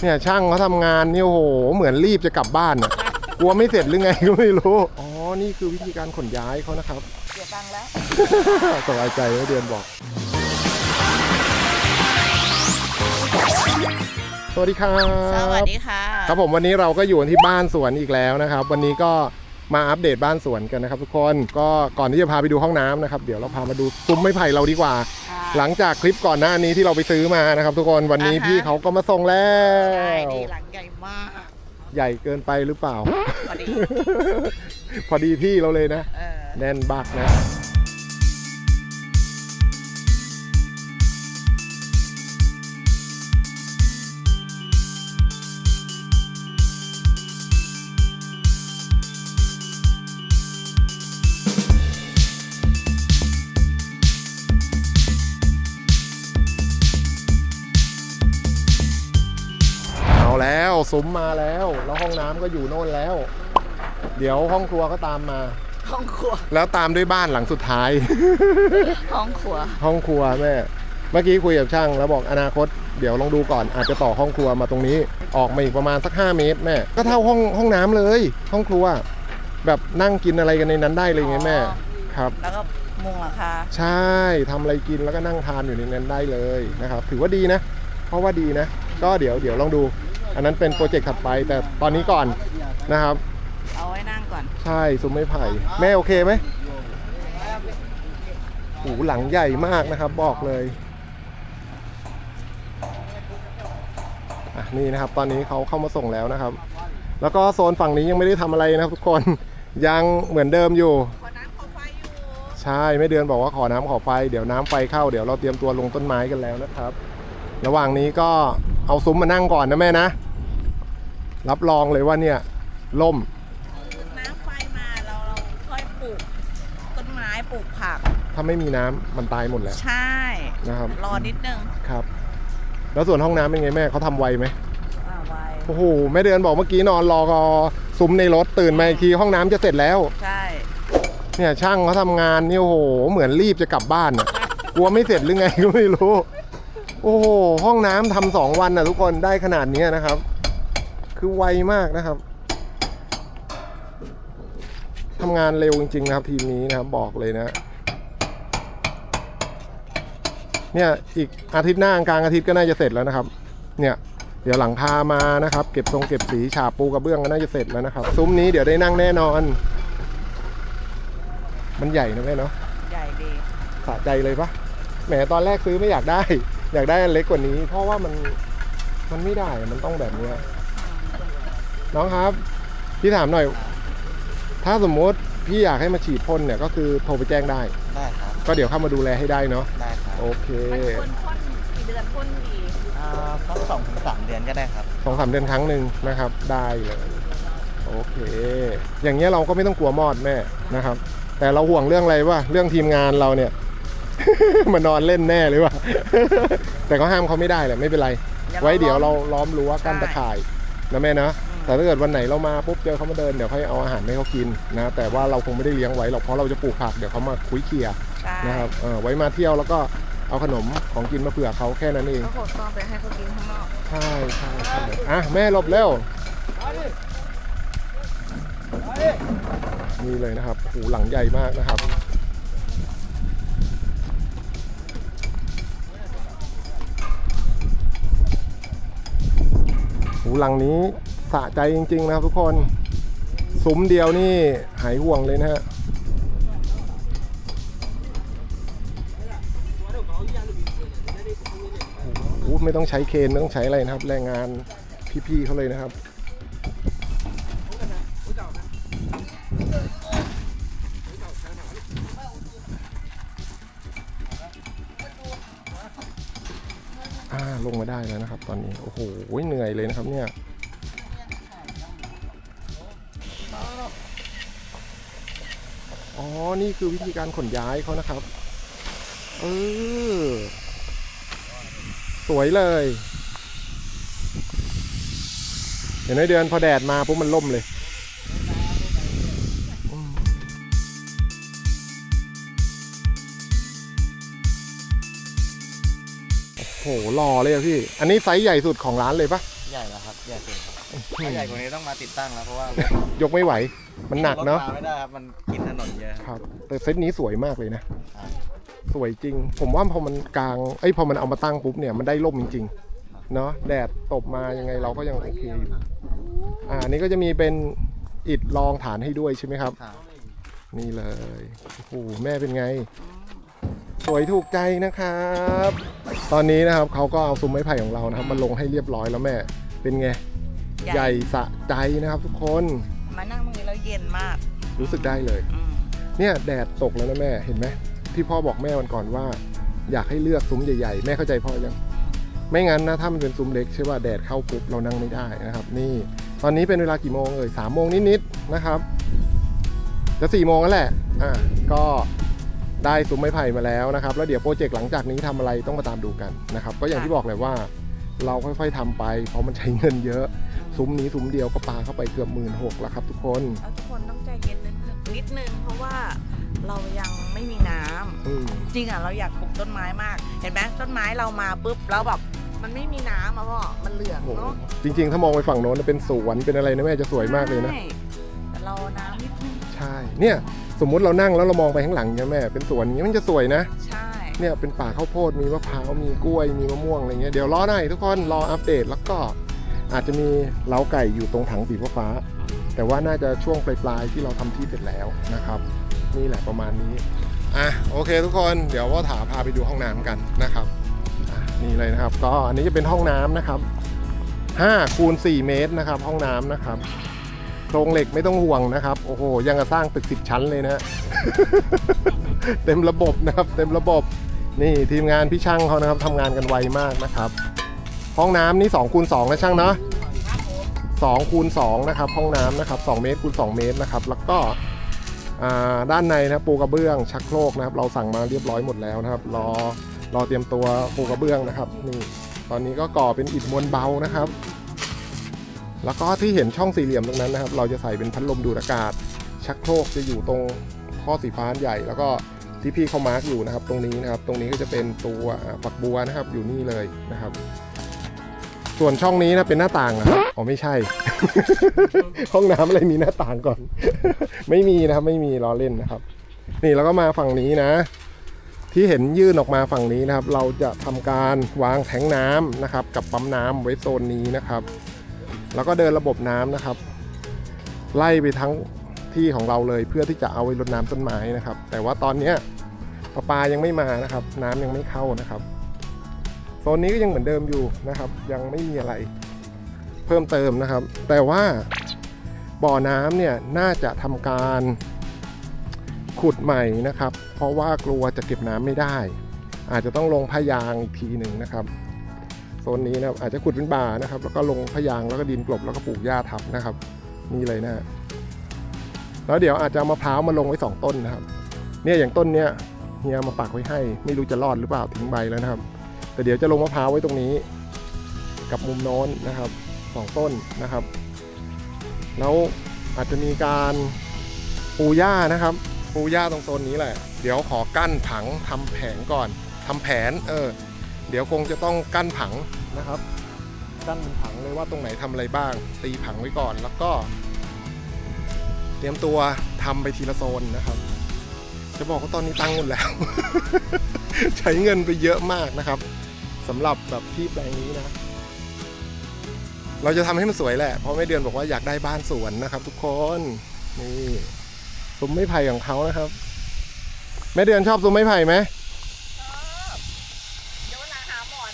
เนี่ยช่างเขาทำงานนี่โอ้โห เหมือนรีบจะกลับบ้านอะกลัวไม่เสร็จหรือไงก็ไม่รู้ อ๋อ นี่คือวิธีการขนย้ายเขานะครับ เสียตังค์แล้ว สบายใจแล้วเดือนบอก สวัสดีครับ สวัสดีค่ะ ครับผมวันนี้เราก็อยู่กันที่บ้านสวนอีกแล้วนะครับ วันนี้ก็ มาอัปเดตบ้านสวนกันนะครับ ทุกคนก็ก่อนที่จะพาไปดูห้องน้ำนะครับ เดี๋ยวเราพามาดูซุ้มไม้ไผ่เราดีกว่า หลังจากคลิปก่อนหน้านี้ที่เราไปซื้อมานะครับ ทุกคนวันนี้อ่าฮะ พี่เขาก็มาส่งแล้ใช่วดีหลังใหญ่มากใหญ่เกินไปหรือเปล่า พอดี พอดีที่เราเลยนะ เออ แน่นบักนะ ซุ้มมาแล้ว แล้วห้องน้ำก็อยู่โน่นแล้ว เดี๋ยวห้องครัวก็ตามมา ห้องครัวแล้วตามด้วยบ้านหลังสุดท้าย ห้องครัว ห้องครัวแม่ เมื่อกี้คุยกับช่าง แล้วบอกอนาคตเดี๋ยวลองดูก่อนอาจจะต่อห้องครัวมาตรงนี้ ออกมาอีกประมาณสัก 5 เมตรแม่ ก็เท่าห้องห้องน้ำเลย ห้องครัว แบบนั่งกินอะไรกันในนั้นได้เลยไงแม่ อ๋อ ครับ แล้วก็มุงหลังคาใช่ทำอะไรกินแล้วก็นั่งทานอยู่ในนั้นได้เลยนะครับ ถือว่าดีนะ เพราะว่าดีนะ ก็เดี๋ยวเดี๋ยวลองดู อันนั้นเป็นโปรเจกต์ถัดไปแต่ตอนนี้ก่อนนะครับ เอาไว้นั่งก่อน ใช่ซุ้มไม้ไผ่แม่โอเคไหมหูหลังใหญ่มากนะครับบอกเลยอะนี่นะครับ ตอนนี้เขาเข้ามาส่งแล้วนะครับ แล้วก็โซนฝั่งนี้ยังไม่ได้ทำอะไรนะครับทุกคน ยังเหมือนเดิมอยู่ ขอน้ำขอไฟอยู่ใช่ไม่เดือนบอกว่าขอน้ำขอไฟเดี๋ยวน้ำไฟเข้าเดี๋ยวเราเตรียมตัวลงต้นไม้กันแล้วนะครับ ระหว่างนี้ก็เอาซุ้มมานั่งก่อนนะแม่นะ รับรองเลยว่าเนี่ยล่มน้ำไฟมาเราเราค่อยปลูกต้นไม้ปลูกผัก ถ้าไม่มีน้ำมันตายหมดแล้วใช่นะครับรอนิดนึงครับ แล้วส่วนห้องน้ำเป็นไงแม่เขาทำไวไหมอ่าไวโอ้โหแม่เดือนบอกเมื่อกี้นอนรอซุ้มในรถตื่นมาอีกทีห้องน้ำจะเสร็จแล้ว ใช่เนี่ยช่างเขาทำงานนี่โอ้โห เหมือนรีบจะกลับบ้านอะกลัวไม่เสร็จหรือไงก็ไม่รู้ โอ้โหห้องน้ำทำสองวันนะทุกคนได้ขนาดเนี้ยนะครับ คือไวมากนะครับทำงานเร็วจริง ๆ นะครับ ทีมนี้นะครับบอกเลยนะ เนี่ยอีกอาทิตย์หน้ากลางอาทิตย์ก็น่าจะเสร็จแล้วนะครับ เนี่ยเดี๋ยวหลังคามานะครับ เก็บทรงเก็บสีฉาบปูกระเบื้องก็น่าจะเสร็จแล้วนะครับ ซุ้มนี้เดี๋ยวได้นั่งแน่นอน มันใหญ่นะแม่เนาะใหญ่ดีสะใจเลยปะแหมตอนแรกซื้อไม่อยากได้ อยากได้อันเล็กกว่านี้ เพราะว่ามันมันไม่ได้มันต้องแบบเนี้ย น้องครับ พี่ถามหน่อย ถ้าสมมติพี่อยากให้มาฉีดพ่นเนี่ยก็คือโทรไปแจ้งได้ ได้ครับ ก็เดี๋ยวเข้ามาดูแลให้ได้เนาะได้ครับโอเคมันควรพ่นกี่เดือนพ่นดีอ่าสักสองถึงสามเดือนก็ได้ครับ สองสามเดือนครั้งหนึ่งนะครับ ได้เลยโอเค อย่างเงี้ยเราก็ไม่ต้องกลัวมอดแม่นะครับ แต่เราห่วงเรื่องอะไรวะเรื่องทีมงานเราเนี่ย มานอนเล่นแน่หรือวะ แต่ก็ห้ามเขาไม่ได้แหละไม่เป็นไร ไว้เดี๋ยวเราล้อมรั้วกั้นตะข่ายนะแม่นะ แต่ถ้าเกิดวันไหนเรามาปุ๊บเจอเขามาเดินเดี๋ยวค่อยเอาอาหารให้เขากินนะแต่ว่าเราคงไม่ได้เลี้ยงไว้หรอกเพราะเราจะปลูกผักเดี๋ยวเขามาคุยเคียร์ใช่นะครับเออไว้มาเที่ยวแล้วก็เอาขนมของกินมาเผื่อเขาแค่นั้นเองก็ขนต้องไปให้เขากินข้างนอกใช่ใช่ใช่อะแม่หลบเร็วนี่เลยนะครับหูหลังใหญ่มากนะครับหูหลังนี้ สะใจจริง ๆ นะครับทุกคนซุ้มเดียวนี่หายห่วงเลยนะฮะโอ้โหไม่ต้องใช้เคนไม่ต้องใช้อะไรนะครับ แรงงานพี่ๆเขาเลยนะครับอ่าลงมาได้แล้วนะครับ ตอนนี้ โอ้โหเหนื่อยเลยนะครับเนี่ย อ๋อ นี่คือวิธีการขนย้ายเขานะครับ เออ สวยเลย เห็นไหมเดือนพอแดดมาปุ๊บมันล่มเลยอืมโอ้โหหล่อเลยอะพี่ อันนี้ไซส์ใหญ่สุดของร้านเลยปะใหญ่แล้วครับ ใหญ่สุดครับ ถ้าใหญ่กว่านี้ต้องมาติดตั้งแล้วเพราะว่ารถยกไม่ไหว มันหนักเนาะรถมาไม่ได้ครับมันกินถนนเยอะครับ แต่เซตนี้สวยมากเลยนะครับสวยจริง ผมว่าพอมันกลางไอ้ยพอมันเอามาตั้งปุ๊บเนี่ยมันได้ร่มจริงๆเนาะแดดตบมายังไงเราก็ยังโอเคอยู่อ่าอันนี้ก็จะมีเป็นอิฐรองฐานให้ด้วยใช่ไหมครับ ครับนี่เลยโอ้โหแม่เป็นไง สวยถูกใจนะครับ ตอนนี้นะครับเขาก็เอาซุ้มไม้ไผ่ของเรานะครับมาลงให้เรียบร้อยแล้วแม่เป็นไง ใหญ่สะใจนะครับทุกคน มานั่งตรงนี้แล้วเย็นมากรู้สึกได้เลย อืมเนี่ยแดดตกแล้วนะแม่เห็นไหมที่พ่อบอกแม่วันก่อนว่า อยากให้เลือกซุ้มใหญ่ๆ แม่เข้าใจพ่อยัง ไม่งั้นนะถ้ามันเป็นซุ้มเล็กใช่ว่าแดดเข้าปุ๊บเรานั่งไม่ได้นะครับ นี่ ตอนนี้เป็นเวลากี่โมงเอ่ยสามโมงนิดๆนะครับ จะสี่โมงแล้วแหละอะก็ได้ซุ้มไม้ไผ่มาแล้วนะครับ แล้วเดี๋ยวโปรเจกต์หลังจากนี้ทำอะไรต้องมาตามดูกันนะครับ ก็อย่างที่บอกเลยว่า เราค่อยๆทำไป เพราะมันใช้เงินเยอะ ซุ้มนี้ซุ้มเดียวก็ปาเข้าไปเกือบหมื่นหกแล้วครับทุกคนแล้วทุกคนต้องใจเย็นนิดนึงนิดนึงเพราะว่าเรายังไม่มีน้ำอืมจริงอะเราอยากปลูกต้นไม้มาก เห็นไหมต้นไม้เรามาปุ๊บแล้วแบบมันไม่มีน้ำอะพ่อมันเหลืองโอ้โหเนาะจริง ๆ ถ้ามองไปฝั่งโน้นเป็นสวนเป็นอะไรนะแม่จะสวยมากเลยนะ ใช่แต่เราน้ำนิดนึงใช่ เนี่ยสมมุติเรานั่งแล้วเรามองไปข้างหลังเนี่ยแม่เป็นสวนอย่างนี้มันจะสวยนะ ใช่ เนี่ยเป็นป่าข้าวโพดมีมะพร้าวมีกล้วยมีมะม่วงอะไรเงี้ยเดี๋ยวรอหน่อยทุกคนรออัปเดตแล้วก็ อาจจะมีเล้าไก่อยู่ตรงถังสีฟ้า แต่ว่าน่าจะช่วงปลายๆที่เราทำที่เสร็จแล้วนะครับ นี่แหละประมาณนี้อะโอเคทุกคนเดี๋ยวว่าถาพาไปดูห้องน้ำกันนะครับนี่เลยนะครับ ก็อันนี้จะเป็นห้องน้ำนะครับ5คูณ4เมตรนะครับ ห้องน้ำนะครับโครงเหล็กไม่ต้องห่วงนะครับ โอ้โห ยังกระสร้างตึก10ชั้นเลยนะ เต็มระบบนะครับ เต็มระบบ นี่ทีมงานพี่ช่างเขานะครับทำงานกันไวมากนะครับ ห้องน้ำนี่2คูณ2นะช่างเนาะ2คูณ2นะครับห้องน้ำนะครับ2เมตรคูณ2เมตรนะครับแล้วก็ด้านในนะปูกระเบื้องชักโครกนะครับ เราสั่งมาเรียบร้อยหมดแล้วนะครับ รอรอเตรียมตัวปูกระเบื้องนะครับนี่ตอนนี้ก็ก่อเป็นอิฐมวลเบานะครับ แล้วก็ที่เห็นช่องสี่เหลี่ยมตรงนั้นนะครับ เราจะใส่เป็นพัดลมดูดอากาศ ชักโครกจะอยู่ตรงข้อสีฟ้าใหญ่ แล้วก็ที่พี่เขามาร์กอยู่นะครับ ตรงนี้นะครับ ตรงนี้ก็จะเป็นตัวฝักบัวนะครับอยู่นี่เลยนะครับ ส่วนช่องนี้นะเป็นหน้าต่างนะครับอ๋อไม่ใช่ ห้องน้ำอะไรมีหน้าต่างก่อน ไม่มีนะครับ ไม่มีล้อเล่นนะครับ นี่แล้วก็มาฝั่งนี้นะ ที่เห็นยื่นออกมาฝั่งนี้นะครับ เราจะทำการวางแทงน้ำนะครับ กับปั๊มน้ำไว้โซนนี้นะครับ แล้วก็เดินระบบน้ำนะครับ ไล่ไปทั้งที่ของเราเลยเพื่อที่จะเอาไว้รดน้ำต้นไม้นะครับ แต่ว่าตอนเนี้ยประปายังไม่มานะครับ น้ำยังไม่เข้านะครับ โซนนี้ก็ยังเหมือนเดิมอยู่นะครับ ยังไม่มีอะไรเพิ่มเติมนะครับ แต่ว่าบ่อน้ำเนี่ยน่าจะทำการขุดใหม่นะครับ เพราะว่ากลัวจะเก็บน้ำไม่ได้ อาจจะต้องลงพยางอีกทีหนึ่งนะครับโซนนี้นะครับอาจจะขุดเป็นบ่านะครับ แล้วก็ลงพยางแล้วก็ดินกลบแล้วก็ปลูกหญ้าทับนะครับ นี่เลยนะแล้วเดี๋ยวอาจจะมะพร้าวมาลงไว้สองต้นนะครับ เนี่ยอย่างต้นเนี้ยเฮียมาปักไว้ให้ ไม่รู้จะรอดหรือเปล่าทิ้งใบแล้วนะครับ แต่เดี๋ยวจะลงมะพร้าวไว้ตรงนี้ กับมุมโน้นนะครับสองต้นนะครับ แล้วอาจจะมีการปูหญ้านะครับ ปูหญ้าตรงโซนนี้แหละ เดี๋ยวขอกั้นผังทำแผงก่อนทำแผนเออเดี๋ยวคงจะต้องกั้นผังนะครับ กั้นผังเลยว่าตรงไหนทำอะไรบ้าง ตีผังไว้ก่อนแล้วก็ เตรียมตัวทำไปทีละโซนนะครับ จะบอกว่าตอนนี้ตังค์หมดแล้ว ใช้เงินไปเยอะมากนะครับ สำหรับแบบที่แปลงนี้นะ เราจะทำให้มันสวยแหละ เพราะแม่เดือนบอกว่าอยากได้บ้านสวนนะครับ ทุกคนนี่ซุ้มไม้ไผ่ของเขานะครับ แม่เดือนชอบซุ้มไม้ไผ่ไหมเดี๋ยวเวลาหาหมอน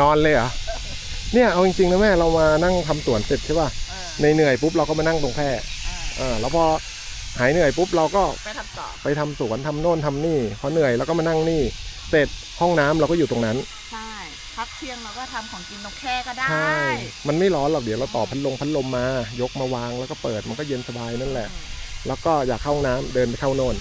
นอนเลยเหรอเนี่ยเอาจริงๆนะแม่เรามานั่งทำสวนเสร็จใช่ป่ะเออในเหนื่อยปุ๊บเราก็มานั่งตรงแคร่อ่าอ่าแล้วพอหายเหนื่อยปุ๊บเราก็ ไปทำต่อไปทำสวนทำโน่นทำนี่พอเหนื่อยเราก็มานั่งนี่ เสร็จห้องน้ำเราก็อยู่ตรงนั้น ใช่พักเที่ยงเราก็ทำของกินตรงแค่ก็ได้ ใช่ มันไม่ร้อนหรอกเดี๋ยวเราต่อพัดลมพัดลมมา ยกมาวางแล้วก็เปิดมันก็เย็นสบายนั่นแหละ แล้วก็อยากเข้าห้องน้ำเดินไปเข้าโน่น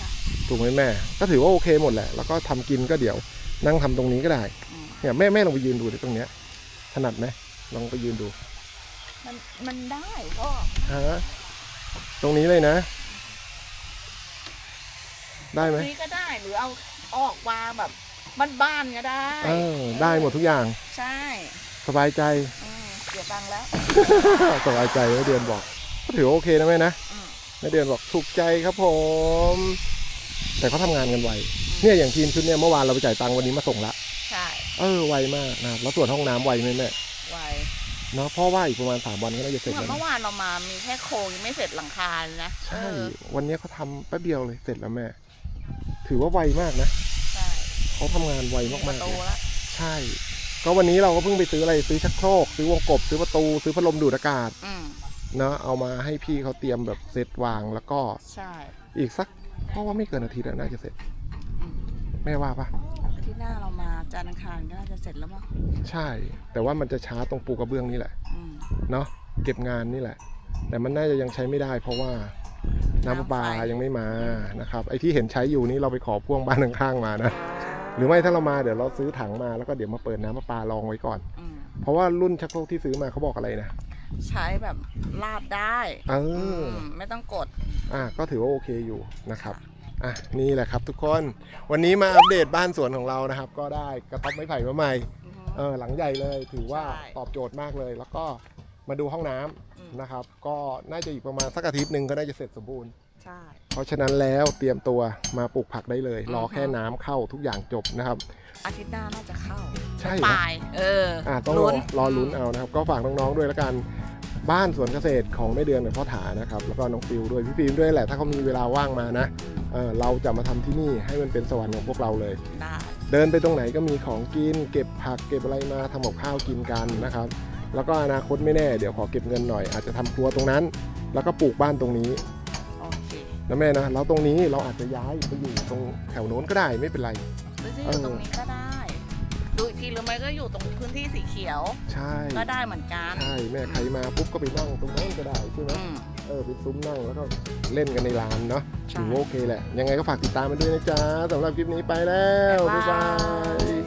ค่ะ ถูกไหมแม่ ก็ถือว่าโอเคหมดแหละ แล้วก็ทำกินก็เดี๋ยวนั่งทำตรงนี้ก็ได้ อืมเนี่ยแม่แม่ลองไปยืนดูดิตรงเนี้ยถนัดไหมลองไปยืนดูมันมันได้ก็ฮะตรงนี้เลยนะ ได้ไหม นี้ก็ได้หรือเอา ออกวางแบบบ้านๆก็ได้เออได้หมดทุกอย่างใช่สบายใจอืมเสียตังค์แล้ว สบายใจแม่เดือนบอกก็ถือว่าโอเคนะแม่นะอืม แม่เดือนบอกถูกใจครับผม แต่เขาทำงานกันไวเนี่ยอย่างทีมชุดเนี่ยเมื่อวานเราไปจ่ายตังค์วันนี้มาส่งละใช่เออไวมากนะครับแล้วส่วนห้องน้ำไวไหมแม่ไวเนาะเพราะว่าอีกประมาณสามวันก็น่าจะเสร็จเหมือนแล้วเมื่นะอวานเรามามีแค่โครงยังไม่เสร็จหลังคาเลยนะใช่ เออวันนี้เขาทำแป๊บเดียวเลยเสร็จแล้วแม่ ถือว่าไวมากนะใช่เขาทำงานไวมีปมากระๆตูเลยแล้วใช่ ก็วันนี้เราก็เพิ่งไปซื้ออะไรซื้อชักโครกซื้อวงกบซื้อประตูซื้อพัดลมดูดอากาศอืมเนาะเอามาให้พี่เขาเตรียมแบบเซตวางแล้วก็ใช่อีกสักเพราะว่าไม่เกินอาทิตย์อะน่าจะเสร็จอืมแม่ว่าปะอาที่หน้าเรามาจันทร์อังคารก็น่าจะเสร็จแล้วมั้งใช่ แต่ว่ามันจะช้าตรงปูกระเบื้องนี่แหละ อืมเนาะเก็บงานนี่แหละ แต่มันน่าจะยังใช้ไม่ได้ เพราะว่า น้ำประปาน้ำไฟยังไม่มานะครับไอ้ที่เห็นใช้อยู่นี่เราไปขอพ่วงบ้านข้างๆมานะหรือไม่ถ้าเรามาเดี๋ยวเราซื้อถังมาแล้วก็เดี๋ยวมาเปิดน้ำประปาลองไว้ก่อนอืมเพราะว่ารุ่นชักโครกที่ซื้อมาเขาบอกอะไรนะใช้แบบลาดได้เออมไม่ต้องกด อะก็ถือว่าโอเคอยู่นะครับอะนี่แหละครับทุกคนวันนี้มาอัปเดตบ้านสวนของเรานะครับ ก็ได้กระต๊อบไม้ไผ่มาใหม่อือฮึเออหลังใหญ่เลยถือว่าใช่ตอบโจทย์มากเลย แล้วก็มาดูห้องน้ำอืม นะครับ ก็น่าจะอีกประมาณสักอาทิตย์หนึ่งก็น่าจะเสร็จสมบูรณ์ ใช่ เพราะฉะนั้นแล้วเตรียมตัวมาปลูกผักได้เลย รออือฮึแค่น้ำเข้าทุกอย่างจบนะครับ อาทิตย์หน้าน่าจะเข้าใช่ปเหรอลายเอออะต้องรอรอลุ้นเอานะครับ ก็ฝากน้องๆด้วยละกันบ้านสวนเกษตรของแม่เดือนกับพ่อถานะครับแล้วก็น้องฟิวด้วยพี่ฟิวด้วยแหละถ้าเขามีเวลาว่างมานะเออเราจะมาทำที่นี่ให้มันเป็นสวรรค์ของพวกเราเลย ได้ เดินไปตรงไหนก็มีของกิน เก็บผักเก็บอะไรมาทำกับข้าวกินกันนะครับ แล้วก็อนาคตไม่แน่เดี๋ยวขอเก็บเงินหน่อยอาจจะทำครัวตรงนั้น แล้วก็ปลูกบ้านตรงนี้โอเคนะแม่นะแล้วตรงนี้เราอาจจะย้ายไปอยู่ตรงแถวโน้นก็ได้ไม่เป็นไรหรือจะอเอยู่อตรงนี้ก็ได้ ดูอีกทีหรือไม่ก็อยู่ตรงพื้นที่สีเขียว ใช่ก็ได้เหมือนกันใช่แม่ใครมาปุ๊บก็ไปนั่งตรงโน้นก็ได้ใช่ไหมอืมเออไปซุ้มนั่งแล้วก็เล่นกันในลานเนาะใช่ถือว่าโอเคแหละ ยังไงก็ฝากติดตามมาด้วยนะจ๊ะสำหรับคลิปนี้ไปแล้ว บ๊าบ๊ายยบาบายย